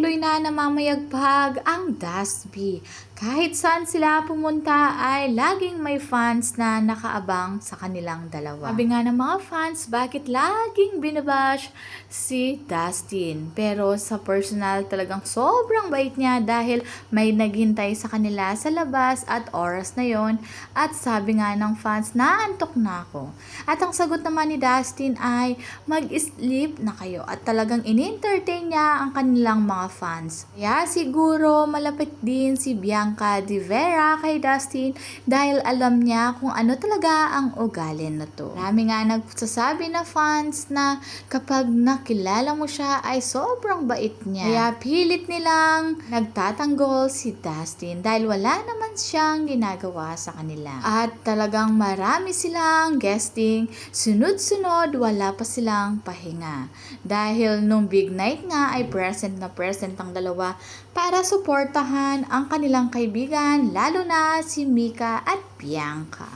Tuloy na namamayagpag ang Dasby. Kahit saan sila pumunta ay laging may fans na nakaabang sa kanilang dalawa. Sabi nga ng mga fans, bakit laging binabash si Dustin? Pero sa personal talagang sobrang bait niya dahil may naghintay sa kanila sa labas at oras na yon At sabi nga ng fans, naantok na ako. At ang sagot naman ni Dustin ay mag-sleep na kayo at talagang in-entertain niya ang kanilang mga fans. Kaya siguro malapit din si Bianca Di Vera kay Dustin dahil alam niya kung ano talaga ang ugali na to. Marami nga nagsasabi na fans na kapag nakilala mo siya ay sobrang bait niya. Kaya pilit nilang nagtatanggol si Dustin dahil wala naman siyang ginagawa sa kanila. At talagang marami silang guesting, sunod-sunod wala pa silang pahinga. Dahil nung big night nga ay present na present ang dalawa para suportahan ang kanilang kaibigan lalo na si Mika at Bianca.